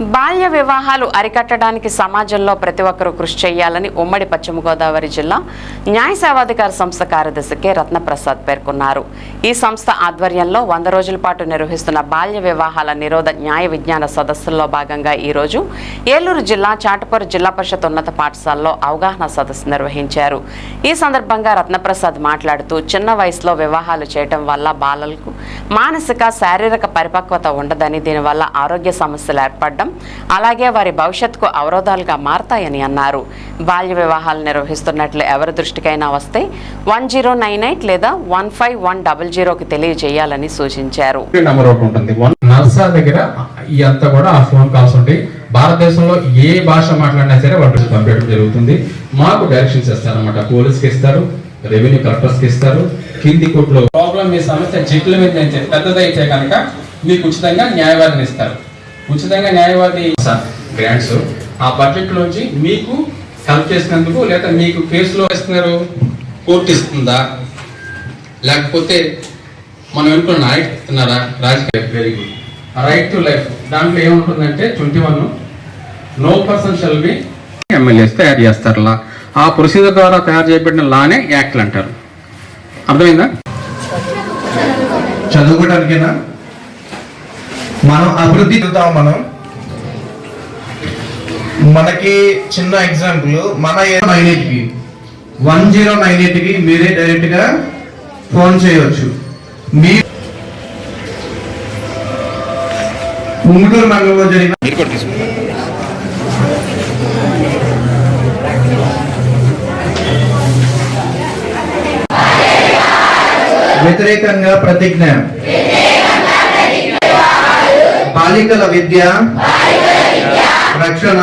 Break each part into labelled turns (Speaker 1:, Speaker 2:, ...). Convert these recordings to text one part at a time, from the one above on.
Speaker 1: బాల్య వివాహాలు అరికట్టడానికి సమాజంలో ప్రతి ఒక్కరూ కృషి చేయాలని ఉమ్మడి పశ్చిమ గోదావరి జిల్లా న్యాయ సేవాధికార సంస్థ కార్యదర్శి కె రత్నప్రసాద్ పేర్కొన్నారు. ఈ సంస్థ ఆధ్వర్యంలో వంద రోజుల పాటు నిర్వహిస్తున్న బాల్య వివాహాల నిరోధ న్యాయ విజ్ఞాన సదస్సుల్లో భాగంగా ఈరోజు ఏలూరు జిల్లా చాటపూర్ జిల్లా పరిషత్ ఉన్నత పాఠశాలలో అవగాహన సదస్సు నిర్వహించారు. ఈ సందర్భంగా రత్నప్రసాద్ మాట్లాడుతూ చిన్న వయసులో వివాహాలు చేయటం వల్ల బాలలకు మానసిక శారీరక పరిపక్వత ఉండదని దీనివల్ల ఆరోగ్య సమస్యలు ఏర్పడడం అలాగే వారి భవిష్యత్తుకు అవరోధాలుగా మారతాయని అన్నారు. బాల్య వివాహాలు నిర్వహిస్తున్నట్లు ఎవరి దృష్టికైనా వస్తే వన్ జీరో నైన్ ఎయిట్ లేదా వన్ ఫైవ్ వన్ డబల్ జీరోకి తెలియజేయాలని సూచించారు.
Speaker 2: దగ్గర ఈ కూడా ఆ ఫోన్ కాల్స్ ఉంటాయి. భారతదేశంలో ఏ భాష మాట్లాడినా సరే వాటి పంపించడం జరుగుతుంది. మాకు డైరెక్షన్స్ ఇస్తారనమాట పోలీస్కి ఇస్తారు రెవెన్యూ కలెక్టర్స్కి ఇస్తారు. కింది కోర్టులో ప్రాబ్లం మీ సమస్య జట్ల మీద పెద్దదైతే కనుక మీకు ఉచితంగా న్యాయవాదిని ఇస్తారు. ఉచితంగా న్యాయవాది గ్రాంట్స్ ఆ బడ్జెట్ లోంచి మీకు హెల్ప్ చేసినందుకు లేదా మీకు కేసులో ఇస్తున్నారు కోర్టు ఇస్తుందా? లేకపోతే మనం ఇంట్లో రైట్ ఇస్తున్నారా రాజకీయ very good right to life దాంట్లో ఏముంటుందంటే twenty one no person shall be MLAs తయారు చేస్తారులా. ఆ ప్రొసీజర్ ద్వారా తయారు చేయబడిన లానే యాక్ట్లు అంటారు. అర్థమైందా?
Speaker 3: చదువుకోవడానికేనా మనం అభివృద్ధి చెందుతాం మనం. మనకి చిన్న ఎగ్జాంపుల్ మన నైన్ ఎయిట్కి వన్ జీరో నైన్ ఎయిట్కి మీరే డైరెక్ట్గా ఫోన్ చేయవచ్చు మీ ఉంగుటూరు మండలంలో జరిగిన వ్యతిరేకంగా ప్రతిజ్ఞ. బాలికల విద్య రక్షణ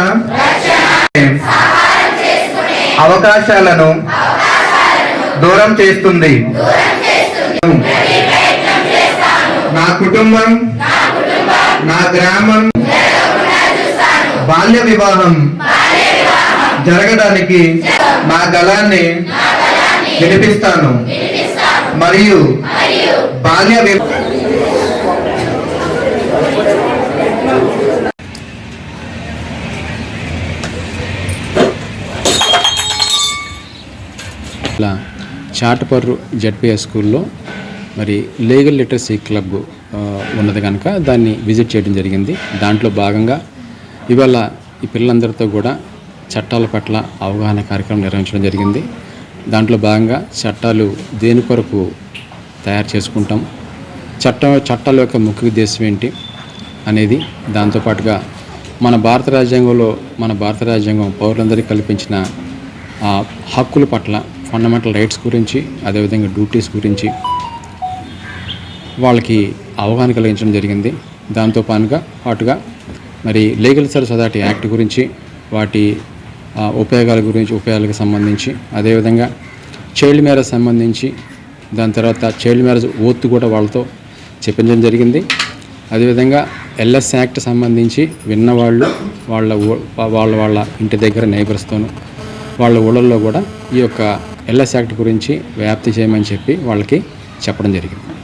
Speaker 3: అవకాశాలను దూరం చేస్తుంది. నా కుటుంబం నా గ్రామం బాల్య వివాహం జరగడానికి నా గళాన్ని వినిపిస్తాను. మరియు బాల్య వివాహం
Speaker 2: ఇలా చాటపర్రు జడ్పిఎస్ స్కూల్లో మరి లీగల్ లిటరసీ క్లబ్ ఉన్నది కనుక దాన్ని విజిట్ చేయడం జరిగింది. దాంట్లో భాగంగా ఇవాళ ఈ పిల్లలందరితో కూడా చట్టాల పట్ల అవగాహన కార్యక్రమం నిర్వహించడం జరిగింది. దాంట్లో భాగంగా చట్టాలు దేని కొరకు తయారు చేసుకుంటాం చట్టం చట్టాల యొక్క ముఖ్య ఉద్దేశం ఏంటి అనేది దాంతోపాటుగా మన భారత రాజ్యాంగంలో మన భారత రాజ్యాంగం పౌరులందరికీ కల్పించిన హక్కుల పట్ల ఫండమెంటల్ రైట్స్ గురించి అదేవిధంగా డ్యూటీస్ గురించి వాళ్ళకి అవగాహన కలిగించడం జరిగింది. దాంతో పాటుగా పాటుగా మరి లీగల్ సర్వీస్ అథారిటీ యాక్ట్ గురించి వాటి ఉపయోగాల గురించి ఉపయోగాలకు సంబంధించి అదేవిధంగా చైల్డ్ మ్యారేజ్ సంబంధించి దాని తర్వాత చైల్డ్ మ్యారేజ్ ఓత్ కూడా వాళ్ళతో చెప్పించడం జరిగింది. అదేవిధంగా ఎల్ఎస్ యాక్ట్ సంబంధించి విన్నవాళ్ళు వాళ్ళ ఊ- వాళ్ళ వాళ్ళ ఇంటి దగ్గర నైబర్స్తోనూ వాళ్ళ ఊళ్ళల్లో కూడా ఈ యొక్క ఎల్ఎస్ యాక్ట్ గురించి వ్యాప్తి చేయమని చెప్పి వాళ్ళకి చెప్పడం జరిగింది.